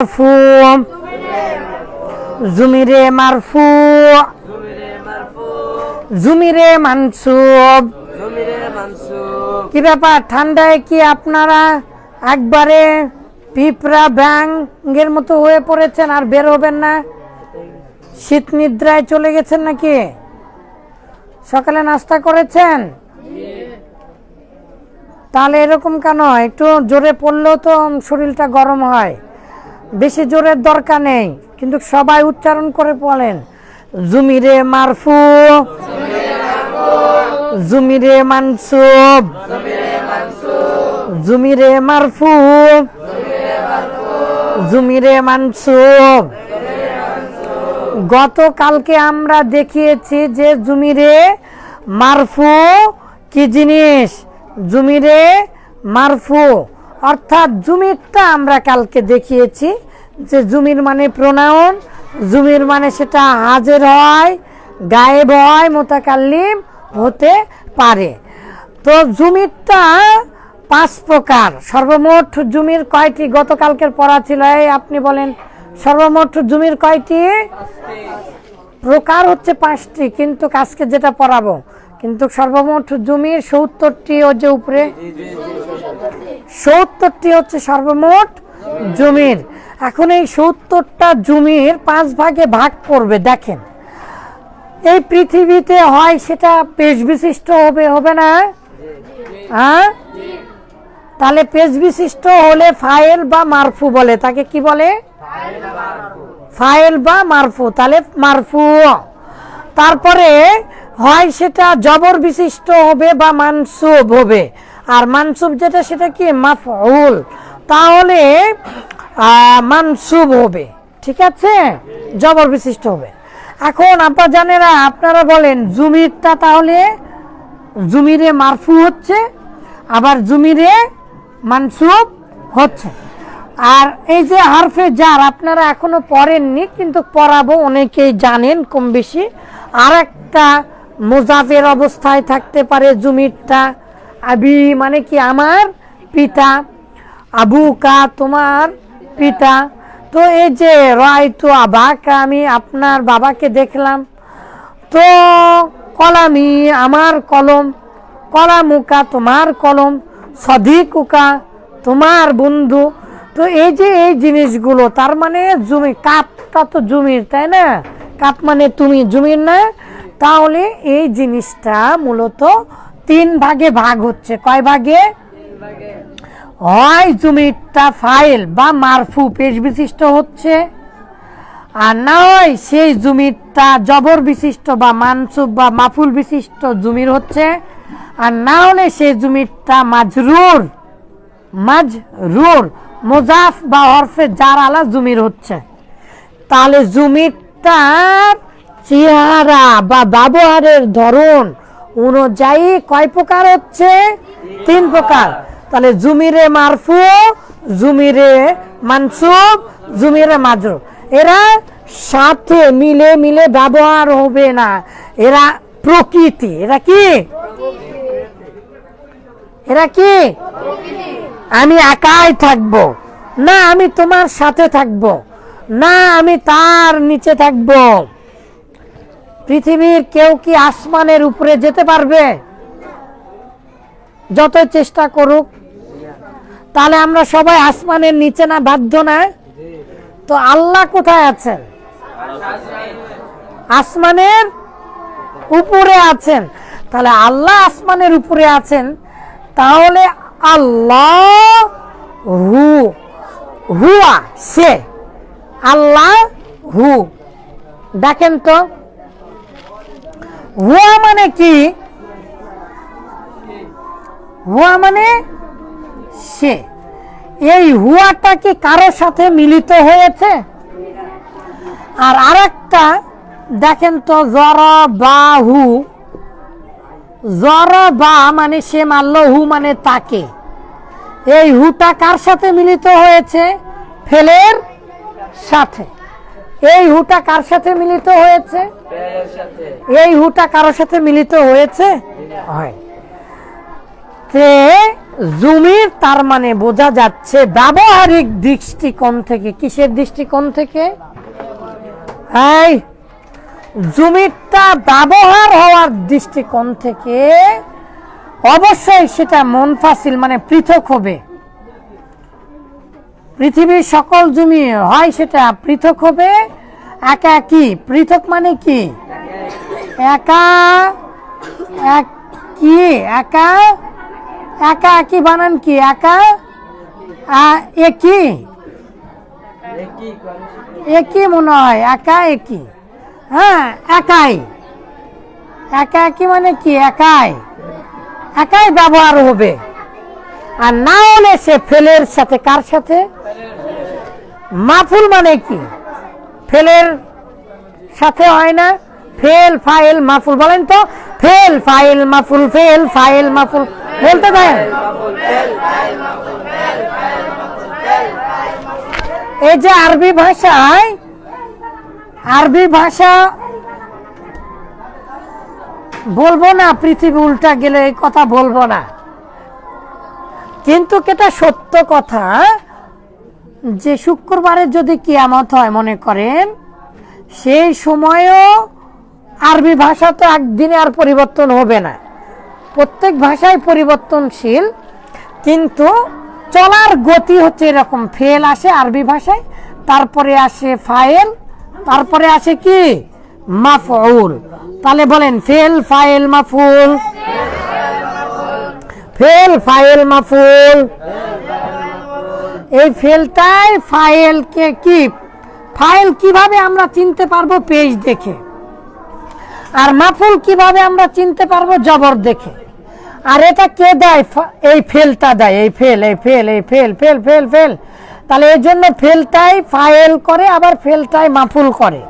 মারফু জুমিরে মারফু জমিরে মানসুব। কি ব্যাপার, ঠান্ডায় কি আপনারা একবারে পিঁপড়া ব্যাঙের মতো হয়ে পড়েছেন আর বের হবেন না? শীত নিদ্রায় চলে গেছেন নাকি? সকালে নাস্তা করেছেন? তাহলে এরকম কেন? একটু জোরে পড়লেও তো শরীরটা গরম হয়। বেশি জোরের দরকার নেই, কিন্তু সবাই উচ্চারণ করে বলেন, জুমিরে মারফু জুমিরে মানসুব, জুমিরে মারফু জুমিরে মানসুব। গতকালকে আমরা দেখিয়েছি যে জুমিরে মারফু কি জিনিস? জুমিরে মারফু। অর্থাৎ জুমিরটা আমরা কালকে দেখিয়েছি যে জুমির মানে প্রোনাউন জুমির মানে সেটা হাজের হয় গায়েব হয় মোতাকাল্লিম হতে পারে। তো জুমিরটা পাঁচ প্রকার। সর্বমোট জুমির কয়টি? গতকালকের পড়া ছিল এই আপনি বলেন সর্বমোট জুমির কয়টি? প্রকার হচ্ছে পাঁচটি কিন্তু কাজকে যেটা পড়াবো কিন্তু সর্বমোট জমির সত্তরটি যে উপরে, সত্তরটি হচ্ছে সর্বমোট জমির। এখন এই সত্তরটা জমির পাঁচ ভাগে ভাগ করবে, দেখেন। এই পৃথিবীতে হয় সেটা পেশ বিশিষ্ট হবে হবে না? হ্যাঁ? তাহলে পেশ বিশিষ্ট হলে ফাইল বা মারফু বলে, তাকে কি বলে? ফাইল বা মারফু। তাহলে মারফু। তারপরে হয় সেটা জবর বিশিষ্ট হবে বা মানসুব হবে। আর মানসুব যেটা, সেটা কি? মাফউল। তাহলে মানসুব হবে। ঠিক আছে? জবর বিশিষ্ট হবে। এখন আপা জানেরা, আপনারা বলেন, জুমিরটা তাহলে জুমিরে মারফু হচ্ছে, আবার জুমিরে মানসুব হচ্ছে। আর এই যে হারফে জার, আপনারা এখনও পড়েননি, কিন্তু পড়াবো, অনেকেই জানেন কম বেশি। আর একটা মোজাফের অবস্থায় থাকতে পারে জুমিরটা। আবি মানে কি আমার পিতা? আবু কা, তোমার পিতা? তো এই যে রায় তো আবাকা, আমি আপনার বাবাকে দেখলাম। তো কলামি আমার কলম, কলামুকা তোমার কলম, সদিকুকা তোমার বন্ধু। তো এই যে এই জিনিসগুলো, তার মানে জমি, কাপটা তো জমির, তাই না? কাপ মানে তুমি, জমির না? তাহলে এই জিনিসটা মূলত তিন ভাগে ভাগ হচ্ছে। কয় ভাগে? হয় জমিটা ফাইল বা মারফু পেশ বিশিষ্ট হচ্ছে, আর না হয় সেই জমিটা জবর বিশিষ্ট বা মানসুব বা মাফুল বিশিষ্ট জমির হচ্ছে, আর না হলে সেই জমিটা মাজরুর মাজরুর, মোজাফ বা হরফে যার আলা জমির হচ্ছে। তাহলে জমিটার চেহারা বা ব্যবহারের ধরন অনুযায়ী কয় প্রকার হচ্ছে? তিন প্রকার। তাহলে জুমিরে মারফু, জুমিরে মানসুব, জুমিরে মাজরু এরা সাথে মিলে মিলে ব্যবহার হবে না। এরা প্রকৃতি। এরা কি? এরা কি? আমি একাই থাকব। না, আমি তোমার সাথে থাকব। না, আমি তার নিচে থাকব। পৃথিবীর কেউ কি আসমানের উপরে যেতে পারবে? যত চেষ্টা করুক, তাহলে আমরা সবাই আসমানের নিচে না, বাধ্য না? তো আল্লাহ কোথায় আছেন? আসমানের উপরে আছেন। তাহলে আল্লাহ আসমানের উপরে আছেন, তাহলে আল্লাহ হু হুয়া সে, আল্লাহ। হু দেখেন তো হুয়া মানে কি? হুয়া মানে সে। এই হুয়াটা কি কারোর সাথে মিলিত হয়েছে? আর আরেকটা, দেখেন তো, জর বা হু। জর বা মানে সে মারল, হু মানে তাকে। এই হুটা কার সাথে মিলিত হয়েছে? ফেলের সাথে। এই হুটা কার সাথে মিলিত হয়েছে? এই হুটা কারোর সাথে মিলিত হয়েছে? হয়। তে তার মানে বোঝা যাচ্ছে ব্যবহারিক দৃষ্টিকোণ থেকে। কিসের দৃষ্টিকোণ থেকে? এই, জুমিরটা ব্যবহার হওয়ার দৃষ্টিকোণ থেকে অবশ্যই সেটা মনফাসিল মানে পৃথক হবে। পৃথিবীর সকল জমি হয় সেটা পৃথক হবে। একা কি? পৃথক মানে কি? একা? এক কি? একা? একা কি বানান কি? একা? একই একই একই মনে হয়? একা একই হ্যাঁ একাই। একা একই মানে কি? একাই। একাই ব্যবহার হবে। আর না হলে সে ফেলের সাথে কার সাথে? মাফুল মানে কি? ফেলের সাথে হয় না? ফেল, ফাইল, মাফুল বলেন তো? ফেল, ফাইল, মাফুল, ফেল, ফাইল, মাফুল। বলতে ফেল এই যে আরবি ভাষায়, আরবি ভাষা বলব না, পৃথিবী উল্টা গেলে এই কথা বলব না। কিন্তু এটা সত্য কথা, যে শুক্রবারে যদি কিয়ামত হয়, মনে করেন, সেই সময়ও আরবি ভাষা তো একদিনে আর পরিবর্তন হবে না। প্রত্যেক ভাষায় পরিবর্তনশীল, কিন্তু চলার গতি হচ্ছে এরকম। ফেল আসে আরবি ভাষায়, তারপরে আসে ফাইল তারপরে আসে কি? মাফউল। তাহলে বলেন, ফেল ফাইল মাফুল ফেল ফাইল মাফুল এই ফেলটাই ফাইলকে কি? ফাইল কীভাবে আমরা চিনতে পারব? পেজ দেখে। আর মাফুল কীভাবে আমরা চিনতে পারব? জবর দেখে। আর এটা কে দেয়? এই ফেলটা দেয়। এই ফেল এই ফেল এই ফেল ফেল ফেল ফেল। তাহলে এই জন্য ফেলটাই ফাইল করে, আবার ফেলটাই মাফুল করে।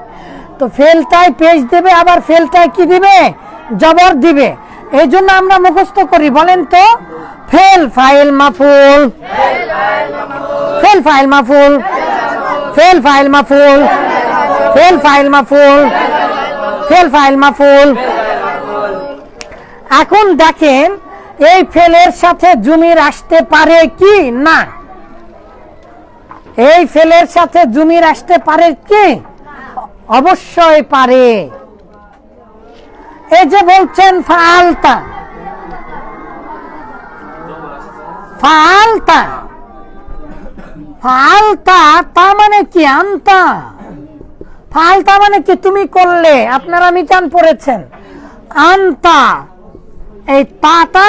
তো ফেলটাই পেজ দেবে, আবার ফেলটাই কি দিবে? জবর দিবে। এই জন্য আমরা মুখস্থ করি, বলেন তো, ফেল ফাইল মাফুল। ফেল ফাইল মাফুল। ফেল ফাইল মাফুল। ফেল ফাইল মাফুল। ফেল ফাইল মাফুল। এখন দেখেন এই ফেলের সাথে জুমির আসতে পারে কি না? এই ফেলের সাথে জুমির আসতে পারে কি? অবশ্যই পারে। এই যে বলছেন ফালতা। ফালতা। ফালতা তা মানে কি? আনতা। ফালতা মানে কি তুমি করলে? আপনারা মিটান পড়েছেন। আনতা, এই তাটা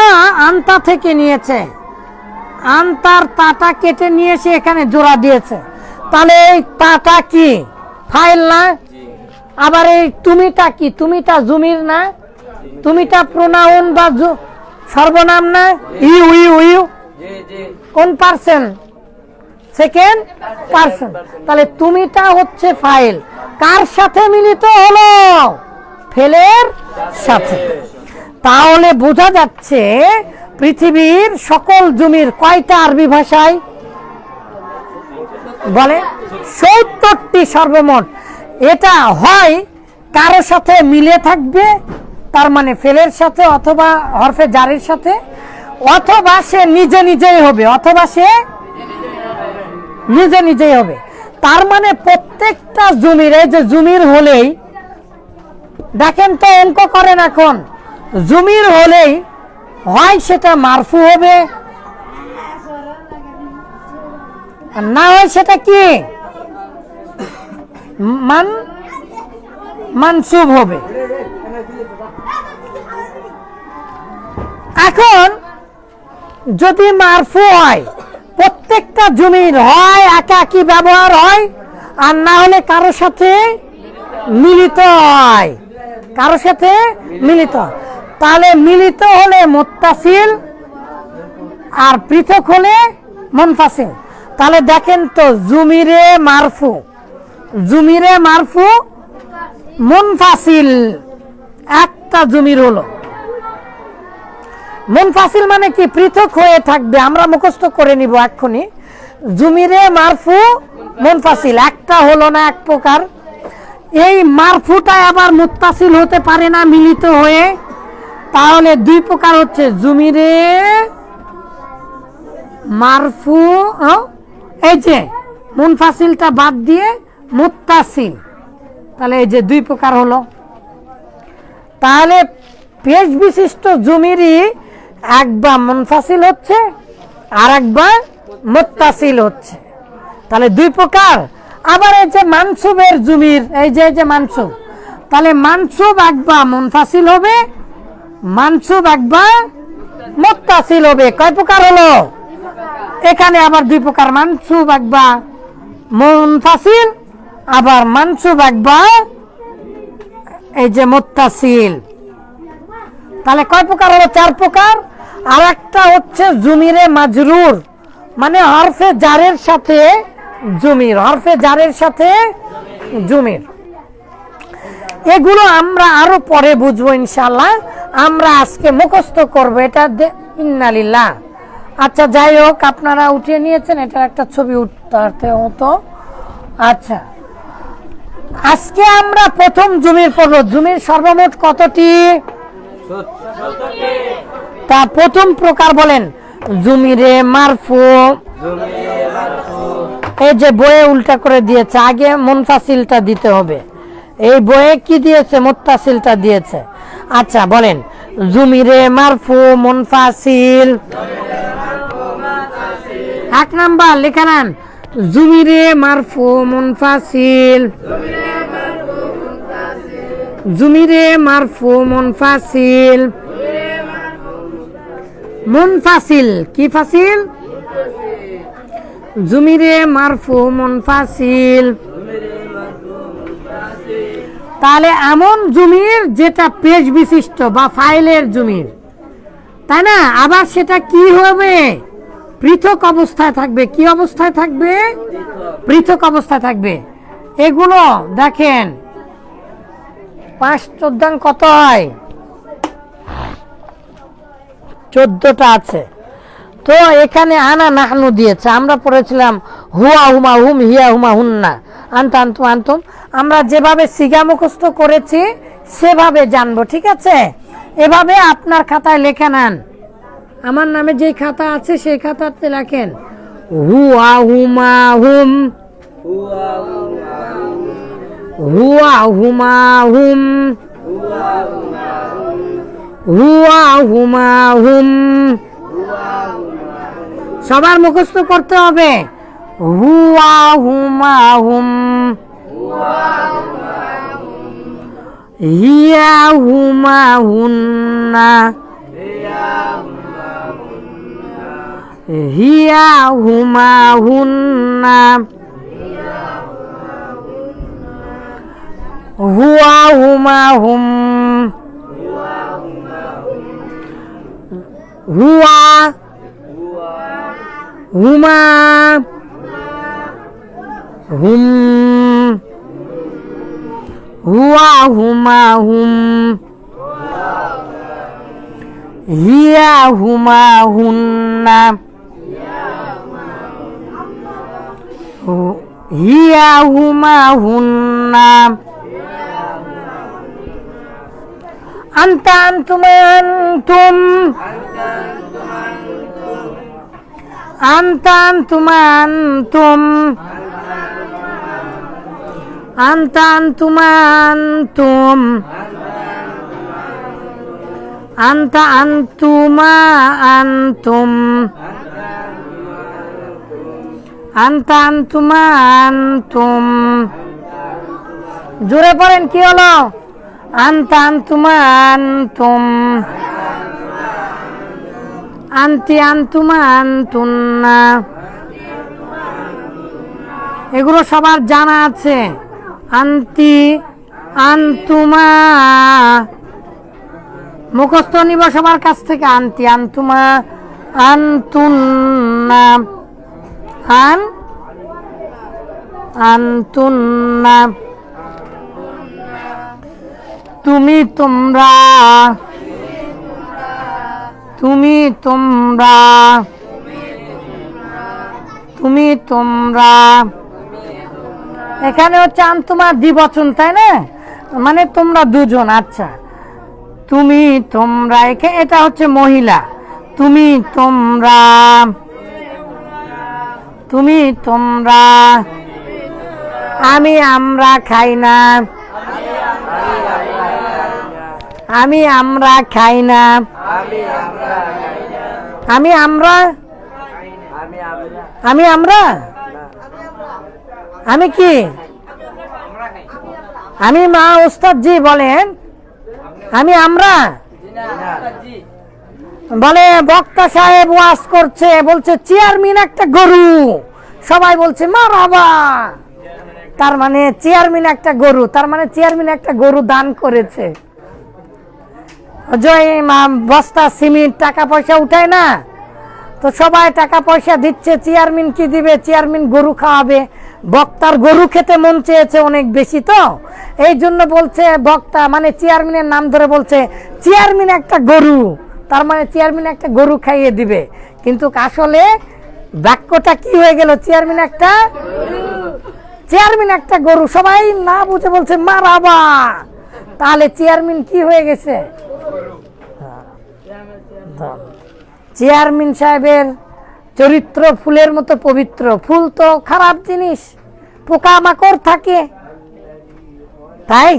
আনতা থেকে নিয়েছে। আনতার তাটা কেটে নিয়ে এসে এখানে জোড়া দিয়েছে। তাহলে এই তাটা কি? ফাইল না? আবার এই তুমিটা কি? তুমিটা জুমির না? তুমিটা প্রোনাউন বা সর্বনাম না? You you you. কোন পার্সন সেকেন্ড পার্সন তাহলে তুমিটা হচ্ছে ফাইল। কার সাথে মিলিত হলো? ফেলের সাথে। তাহলে বোঝা যাচ্ছে পৃথিবীর সকল জমির কয়টা আরবি ভাষায়? বলে, সত্তরটি সর্বমোট। এটা হয় কারও সাথে মিলে থাকবে, তার মানে ফেলের সাথে অথবা হরফে জারের সাথে, অথবা সে নিজে নিজেই হবে, অথবা সে নিজে নিজেই হবে। তার মানে প্রত্যেকটা জমির যে জমির হলেই, দেখেন তো অঙ্ক করেন এখন, জমির হলেই হয় সেটা মারফু হবে না হয় সেটা কি? মান, মানসুব হবে। এখন যদি মারফু হয় প্রত্যেকটা জমির হয় একাকি ব্যবহার হয়? আর না হলে কারোর সাথে মিলিত হয়। কারোর সাথে মিলিত তাহলে মিলিত হলে মোত্তাসিল আর পৃথক হলে মনফাসিল। তাহলে দেখেন তো, জুমিরে মারফু। জুমিরে মারফু, মনফাসিল। একটা জমির হলো। মুনফাসিল মানে কি? পৃথক হয়ে থাকবে। আমরা মুখস্থ করে নিব এক্ষুনি। জুমিরে মারফু মুনফাসিল একটা হলো না এক প্রকার। এই মারফুটা আবার মুত্তাসিল হতে পারে না মিলিত হয়ে। তাহলে দুই প্রকার হচ্ছে। জুমিরে মারফু এই যে মুনফাসিলটা বাদ দিয়ে মুত্তাসিল। তাহলে এই যে দুই প্রকার হলো। তাহলে পেশ বিশিষ্ট জমিরই একবার মুনফাসিল হচ্ছে আর একবার মুত্তাসিল হচ্ছে। তাহলে দুই প্রকার। আবার এই যে মানসুবের জমির, এই যে এই যে মানসুব। তাহলে মানসুব একবার মুনফাসিল হবে, মানসুব একবার মুত্তাসিল হবে। কয় প্রকার হলো? এখানে আবার দুই প্রকার, মানসুব একবার মুনফাসিল, আবার মানসুব একবার এই যে মুত্তাসিল। তাহলে কয় প্রকার হলো? চার প্রকার। আর একটা হচ্ছে জুমিরে মাজরুর। মানে হরফে জারের সাথে জুমির, হরফে জারের সাথে জুমির। এগুলো আমরা আরও পরে বুঝব ইনশাল্লাহ আমরা আজকে মুখস্থ করব, এটা ইন্নালিল্লাহ। আচ্ছা যাই হোক, আপনারা উঠিয়ে নিয়েছেন, এটা একটা ছবি উঠতে হতো। আচ্ছা আজকে আমরা প্রথম জমির পড়ব। জমির সর্বমোট কতটি? তা প্রথম প্রকার বলেন, জুমিরে মারফু। এই যে বইয়ে উল্টা করে দিয়েছে, আগে মুনফাসিলটা দিতে হবে। এই বইয়ে কি দিয়েছে? মুত্তাসিলটা দিয়েছে। আচ্ছা বলেন, জুমিরে মারফু, মুনফাসিল। এক নাম্বার, লেখা নেন, জুমিরে মারফু, মুনফাসিল। জুমিরে মারফু, মুনফাসিল। মুনফাসিল। কি ফাসিল? জুমিরে মারফু মুনফাসিল। তাহলে এমন জমির যেটা পেজ বিশিষ্ট বা ফাইলের জমির। তাই না? আবার সেটা কি হবে? পৃথক অবস্থায় থাকবে। কি অবস্থায় থাকবে? পৃথক অবস্থায় থাকবে। এগুলো দেখেন। পাঁচ চোদ্দাং কত হয়? চোদ্দটা আছে। তো এখানে আনা নাহনু দিয়েছে। আমরা পড়েছিলাম, হুয়া হুমা হুম, হিয়া হুমা হুন্না। আন্ত আন্তুম আন্তুম। আমরা যেভাবে সিগা মুখস্থ করেছি, সেভাবে জানব, ঠিক আছে? এভাবে আপনার খাতায় লেখে নেন। আমার নামে যে খাতা আছে, সেই খাতাতে লেখেন, হুয়া হুমা হুম। হুয়া হুমা হুম। হুয়া হুমা। সবার মুখস্থ করতে হবে। হুয়া হুমা। হুম হিয়া হুমা হুন্না। হিয়া হুমা হুন্না। হুয়া হুমা হুম। হুয়া। হুমা। হুম। হুয়া হুমা হুম। হিয়া হুমা হুন্না। হিয়া হুমা হুন্না। আন্তা আন্তুম আন্তুম আন্তা আন্তুম আন্তুম আন্তা আন্তুম আন্তুম আন্তা আন্তুমা আন্তুম আন্তা আন্তুমা আন্তুম জোরে পড়েন, কি হলো? আন্তুমা আন্তুম আন্তি আন্তুমা আন্তুন্না এগুলো সবার জানা আছে। আন্তি, আন্তুমা। মুখস্থ নিব সবার কাছ থেকে। আন্তি আন্তুমা আন্তুন্না। আন, আন্তুন্না। তুমি তোমরা তুমি তোমরা তুমি তোমরা। এখানে হচ্ছে তোমার দ্বিবচন, তাই না? মানে তোমরা দুজন আচ্ছা। তুমি তোমরা এটা হচ্ছে মহিলা। তুমি তোমরা তুমি তোমরা। আমি আমরা খাই না। আমি আমরা খাই না। আমি আমরা আমি আমরা? আমি আমরা। আমি আমরা? আমি কি? আমি মা ওস্তাদ জি বলেন আমি আমরা? বলে বক্তা সাহেব ওয়াজ করছে বলছে চেয়ারম্যান একটা গরু। সবাই বলছে মা বাবা! তার মানে চেয়ারম্যান একটা গরু তার মানে চেয়ারম্যান একটা গরু দান করেছে। জয় বস্তা, সিমেন্ট, টাকা পয়সা উঠায় না। তো সবাই টাকা পয়সা দিচ্ছে, চেয়ারম্যান কি দিবে? চেয়ারম্যান গরু খাওয়াবে। বক্তার গরু খেতে মন চেয়েছে অনেক বেশি তো। এই জন্য বলছে বক্তা মানে চেয়ারম্যানের নাম ধরে বলছে, চেয়ারম্যান একটা গরু, তার মানে চেয়ারম্যান একটা গরু খাইয়ে দিবে। কিন্তু আসলে বাক্যটা কি হয়ে গেল? চেয়ারম্যান একটা চেয়ারম্যান একটা গরু। সবাই না বুঝে বলছে, মারাবা! তাহলে চেয়ারম্যান কি হয়ে গেছে? হ্যাঁ। চেয়ারম্যান সাহেবের চরিত্র ফুলের মতো পবিত্র। ফুল তো খারাপ জিনিস, পোকামাকড় থাকে। তাই?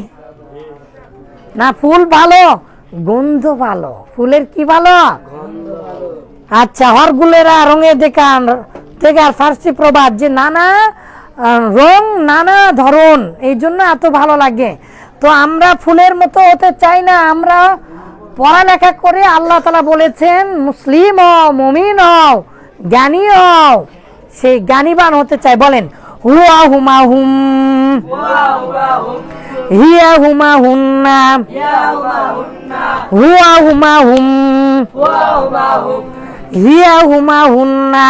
না, ফুল ভালো, গন্ধ ভালো। ফুলের কি ভালো? আচ্ছা হরগুলেরা রঙে দেখান। দেখার ফার্সি প্রবাদ, যে নানা রং নানা ধরন, এই জন্য এত ভালো লাগে। তো আমরা ফুলের মতো হতে চাই না, আমরা পড়ালেখা করে আল্লাহ তালা বলেছেন, মুসলিম হও, মমিন হও, জ্ঞানী হও। সেই জ্ঞানীবান হতে চাই বলেন হুয়া হুমা হুম হিয়া হুমা হুন্না হুয়া হুমা হুম হিয়া হুমা হুন্না